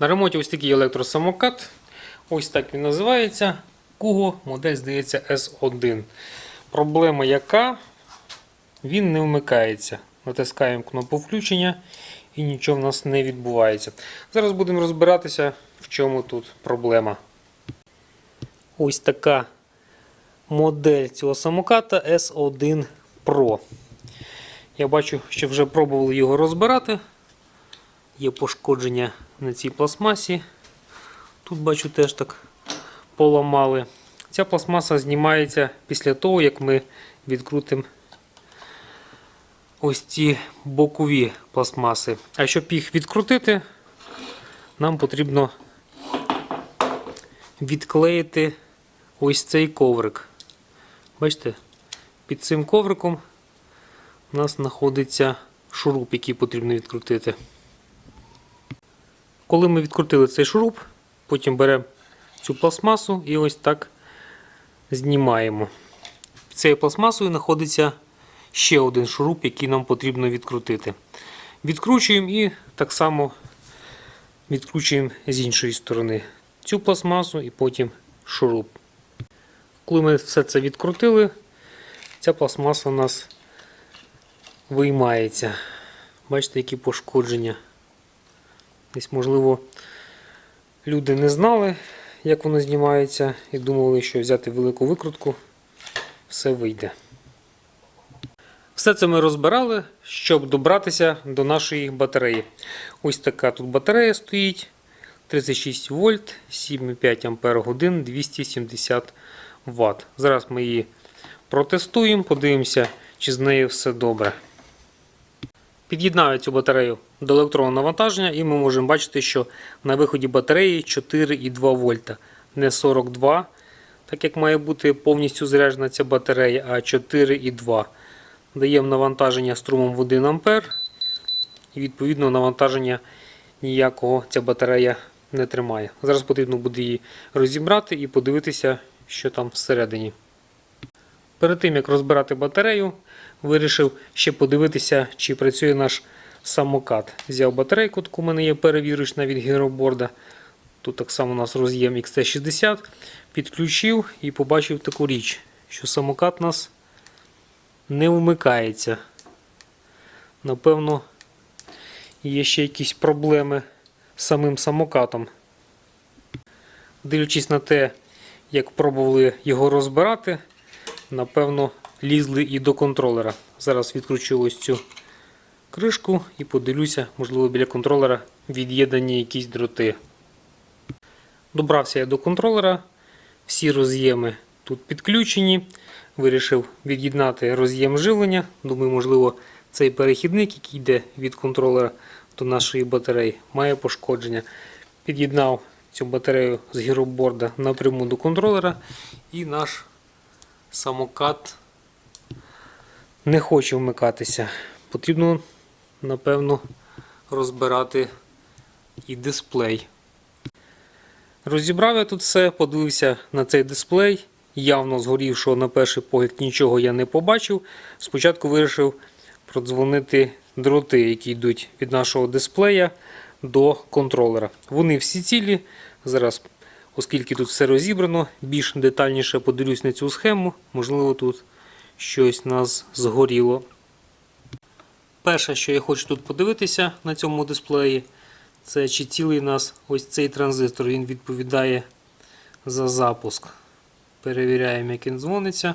На ремонті ось такий електросамокат. Ось так він називається. Куго, модель, здається, S1. Проблема яка? Він не вмикається. Натискаємо кнопку включення і нічого в нас не відбувається. Зараз будемо розбиратися, в чому тут проблема. Ось така модель цього самоката S1 Pro. Я бачу, що вже пробували його розбирати. Є пошкодження на цій пластмасі. Тут бачу теж так поламали. Ця пластмаса знімається після того, як ми відкрутимо ось ці бокові пластмаси. А щоб їх відкрутити, нам потрібно відклеїти ось цей коврик. Бачите, під цим ковриком у нас знаходиться шуруп, який потрібно відкрутити. Коли ми відкрутили цей шуруп, потім беремо цю пластмасу і ось так знімаємо. Під цією пластмасою знаходиться ще один шуруп, який нам потрібно відкрутити. Відкручуємо і так само відкручуємо з іншої сторони цю пластмасу і потім шуруп. Коли ми все це відкрутили, ця пластмаса у нас виймається. Бачите, які пошкодження. Десь, можливо, люди не знали, як воно знімається, і думали, що взяти велику викрутку, все вийде. Все це ми розбирали, щоб добратися до нашої батареї. Ось така тут батарея стоїть. 36 вольт, 7,5 ампер годин, 270 Вт. Зараз ми її протестуємо, подивимося, чи з нею все добре. Під'єднаю цю батарею до електронного навантаження, і ми можемо бачити, що на виході батареї 4,2 вольта. Не 42, так як має бути повністю заряджена ця батарея, а 4,2. Даємо навантаження струмом в 1 ампер. І відповідно навантаження ніякого ця батарея не тримає. Зараз потрібно буде її розібрати і подивитися, що там всередині. Перед тим як розбирати батарею, вирішив ще подивитися, чи працює наш самокат. Взяв батарейку, таку у мене є перевірочна від гіроборда. Тут так само у нас роз'єм XT60. Підключив і побачив таку річ, що самокат у нас не вмикається. Напевно, є ще якісь проблеми з самим самокатом. Дивлячись на те, як пробували його розбирати, напевно, лізли і до контролера. Зараз відкручу ось цю кришку і подивлюся, можливо, біля контролера від'єднані якісь дроти. Добрався я до контролера, всі роз'єми тут підключені. Вирішив від'єднати роз'єм живлення. Думаю, можливо, цей перехідник, який йде від контролера до нашої батареї, має пошкодження. Під'єднав цю батарею з гіроборда напряму до контролера, і наш самокат не хоче вмикатися. Потрібно, напевно, розбирати і дисплей. Розібрав я тут все, подивився на цей дисплей. Явно згорівшого на перший погляд нічого я не побачив. Спочатку вирішив продзвонити дроти, які йдуть від нашого дисплея до контролера. Вони всі цілі. Зараз, оскільки тут все розібрано, більш детальніше подивлюсь на цю схему. Можливо, тут щось нас згоріло. Перше, що я хочу тут подивитися на цьому дисплеї, це чи цілий нас ось цей транзистор. Він відповідає за запуск. Перевіряємо, як він дзвониться.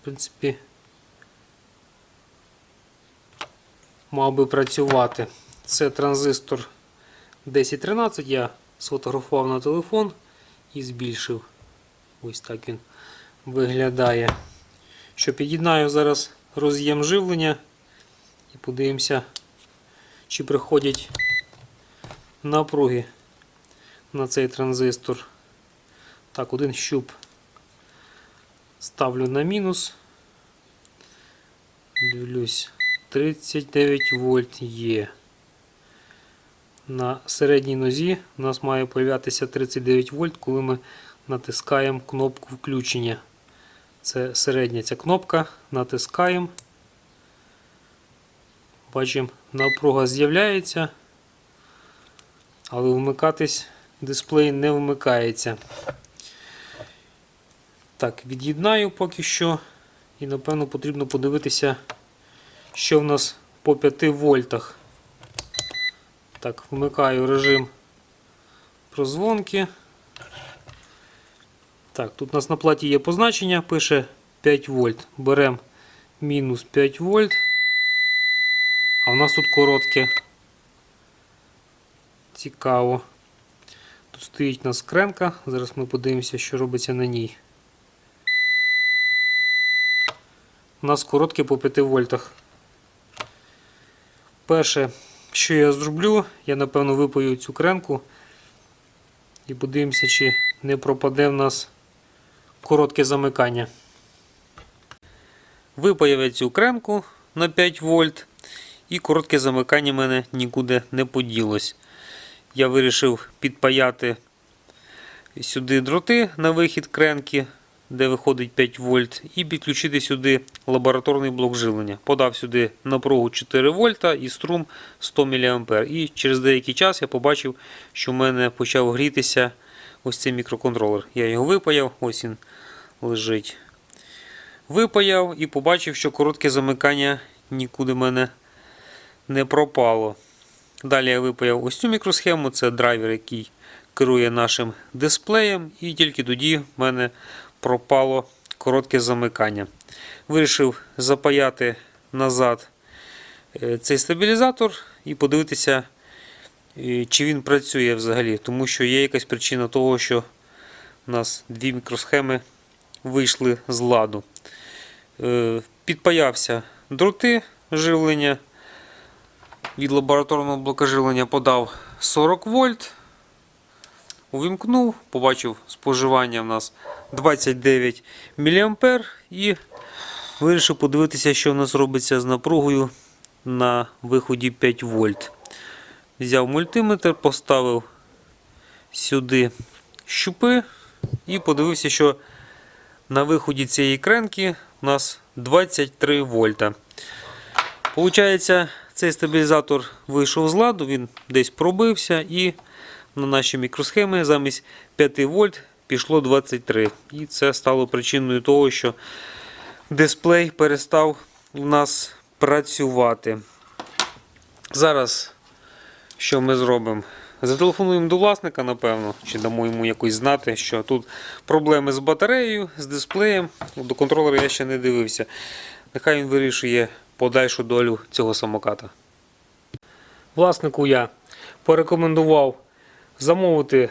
В принципі, мав би працювати. Це транзистор 1013. Я сфотографував на телефон і збільшив. Ось так він виглядає. Що під'єднаю зараз роз'єм живлення і подивимося, чи приходять напруги на цей транзистор. Так, один щуп ставлю на мінус. Дивлюсь, 39 вольт є. На середній нозі у нас має появлятися 39 вольт, коли ми натискаємо кнопку включення. Це середня ця кнопка, натискаємо. Бачимо, напруга з'являється. але вмикатись дисплей не вмикається. Так, від'єднаю поки що. І напевно потрібно подивитися, що в нас по 5 вольтах. Так, вмикаю режим прозвонки. Так, тут у нас на платі є позначення, пише 5 вольт. Беремо мінус 5 вольт. А в нас тут коротке. Цікаво. Тут стоїть у нас кренка. Зараз ми подивимося, що робиться на ній. У нас коротке по 5 вольтах. Перше, що я зроблю, я напевно випою цю кренку і подивимося, чи не пропаде в нас коротке замикання. Випаяв цю кренку на 5 вольт і коротке замикання мене нікуди не поділось. Я вирішив підпаяти сюди дроти на вихід кренки, де виходить 5 вольт, і підключити сюди лабораторний блок живлення. Подав сюди напругу 4 вольта і струм 100 мА. І через деякий час я побачив, що в мене почав грітися ось цей мікроконтролер. Я його випаяв, ось він лежить. Випаяв і побачив, що коротке замикання нікуди мене не пропало. Далі я випаяв ось цю мікросхему, це драйвер, який керує нашим дисплеєм, і тільки тоді в мене пропало коротке замикання. Вирішив запаяти назад е, цей стабілізатор і подивитися, е, чи він працює взагалі, тому що є якась причина того, що у нас дві мікросхеми вийшли з ладу. Е, Підпаявся дроти живлення. Від лабораторного блока живлення подав 40 вольт. Увімкнув, побачив споживання в нас 29 мА і вирішив подивитися, що в нас робиться з напругою на виході 5 вольт. Взяв мультиметр, поставив сюди щупи і подивився, що на виході цієї кренки у нас 23 вольта. Получається, цей стабілізатор вийшов з ладу, він десь пробився і на наші мікросхеми замість 5 вольт пішло 23. І це стало причиною того, що дисплей перестав у нас працювати. Зараз що ми зробимо? Зателефонуємо до власника, напевно, чи дамо йому якось знати, що тут проблеми з батареєю, з дисплеєм. До контролера я ще не дивився. Нехай він вирішує подальшу долю цього самоката. Власнику я порекомендував замовити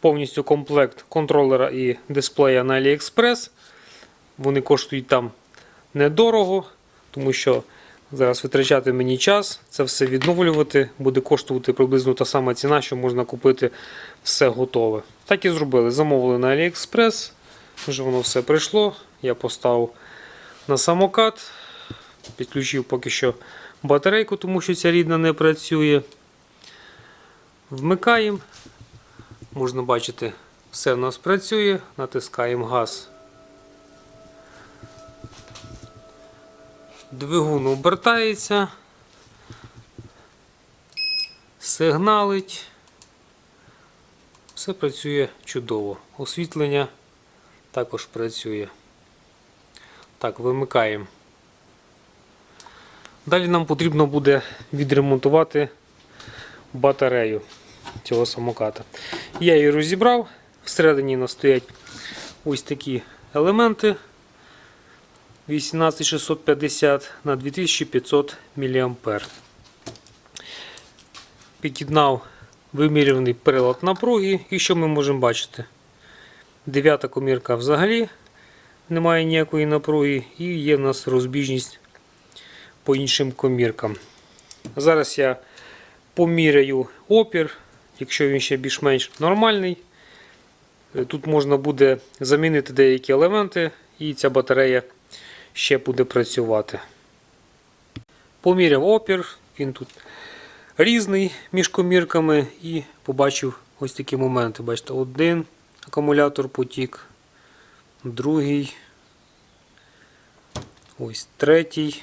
повністю комплект контролера і дисплея на AliExpress. Вони коштують там недорого, тому що зараз витрачати мені час, це все відновлювати, буде коштувати приблизно та сама ціна, що можна купити все готове. Так і зробили. Замовили на AliExpress, вже воно все прийшло. Я поставив на самокат, підключив поки що батарейку, тому що ця рідна не працює. Вмикаємо. Можна бачити, все в нас працює, натискаємо газ. Двигун обертається, сигналить. Все працює чудово. Освітлення також працює. Так, вимикаємо. Далі нам потрібно буде відремонтувати батарею цього самоката. Я її розібрав. Всередині нас стоять ось такі елементи 18650 на 2500 мА. Під'єднав вимірюваний прилад напруги. І що ми можемо бачити? Дев'ята комірка взагалі немає ніякої напруги, і є в нас розбіжність по іншим коміркам. Зараз я поміряю опір, якщо він ще більш-менш нормальний. Тут можна буде замінити деякі елементи, і ця батарея ще буде працювати. Поміряв опір, він тут різний між комірками і побачив ось такі моменти. Бачите, один акумулятор потік, другий, ось третій,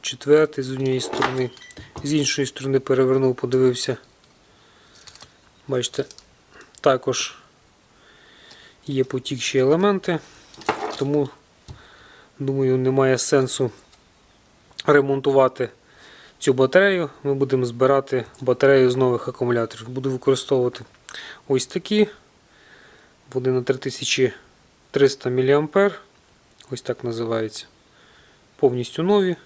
четвертий з однієї сторони, з іншої сторони перевернув, подивився. Бачите, також є потікші елементи, тому, думаю, немає сенсу ремонтувати цю батарею. Ми будемо збирати батарею з нових акумуляторів. Буду використовувати ось такі. Вони на 3300 мА. Ось так називається. Повністю нові.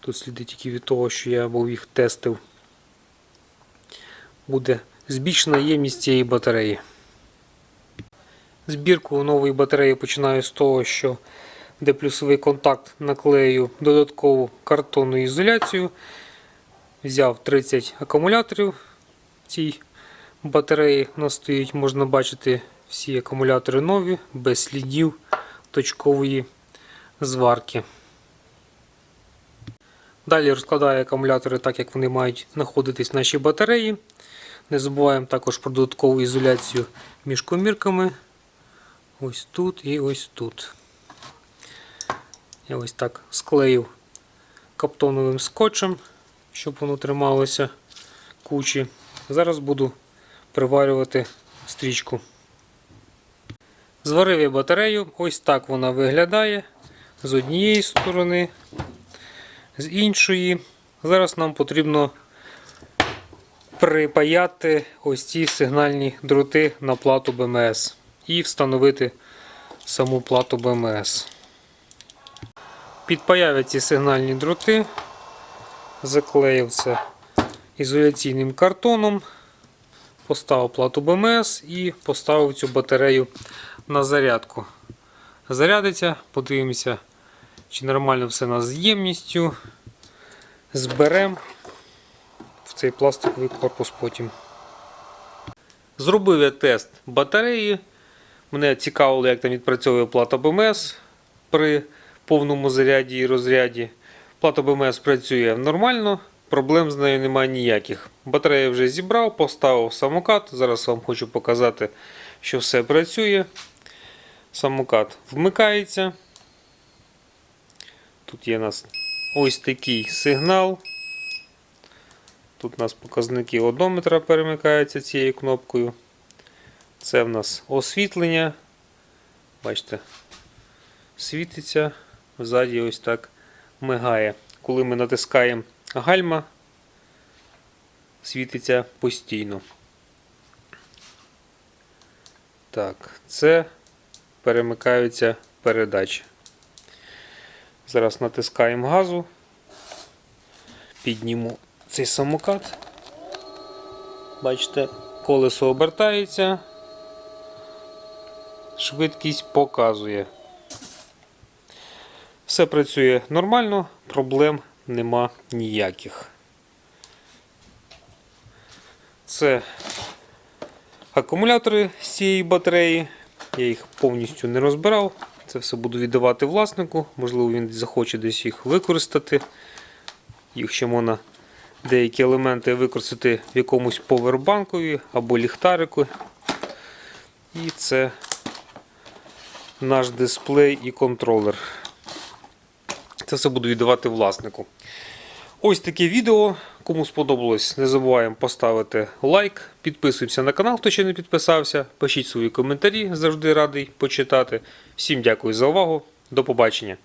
Тут сліди тільки від того, що я був їх тестив. Буде збільшена ємність цієї батареї. Збірку нової батареї починаю з того, що де плюсовий контакт наклею додаткову картонну ізоляцію. Взяв 30 акумуляторів цій батареї. У нас стоїть, можна бачити всі акумулятори нові, без слідів точкової зварки. Далі розкладаю акумулятори так, як вони мають знаходитись в нашій батареї. Не забуваємо також про додаткову ізоляцію між комірками. Ось тут і ось тут. Я ось так склеїв каптоновим скотчем, щоб воно трималося кучі. Зараз буду приварювати стрічку. Зварив я батарею, ось так вона виглядає з однієї сторони, з іншої. Зараз нам потрібно припаяти ось ці сигнальні дроти на плату БМС і встановити саму плату БМС. Підпаяв ці сигнальні дроти, заклеїв це ізоляційним картоном, поставив плату БМС і поставив цю батарею на зарядку. Зарядиться, подивимося, чи нормально все у нас з. Зберемо в цей пластиковий корпус потім. Зробив я тест батареї. Мене цікавило, як там відпрацьовує плата БМС при повному заряді і розряді. Плата БМС працює нормально, проблем з нею немає ніяких. Батарею вже зібрав, поставив самокат. Зараз вам хочу показати, що все працює. Самокат вмикається. Тут є у нас ось такий сигнал. Тут у нас показники одометра перемикаються цією кнопкою. Це в нас освітлення. Бачите, світиться, ззаді ось так мигає. Коли ми натискаємо гальма, світиться постійно. Так, це перемикаються передачі. Зараз натискаємо газу, підніму цей самокат. Бачите, колесо обертається, швидкість показує. Все працює нормально, проблем нема ніяких. Це акумулятори з цієї батареї. Я їх повністю не розбирав. Це все буду віддавати власнику. Можливо, він захоче десь їх використати. Їх ще можна деякі елементи використати в якомусь повербанкові або ліхтарику. І це наш дисплей і контролер. Це все буду віддавати власнику. Ось таке відео. Кому сподобалось, не забуваємо поставити лайк, підписуємося на канал, хто ще не підписався. Пишіть свої коментарі, завжди радий почитати. Всім дякую за увагу. До побачення.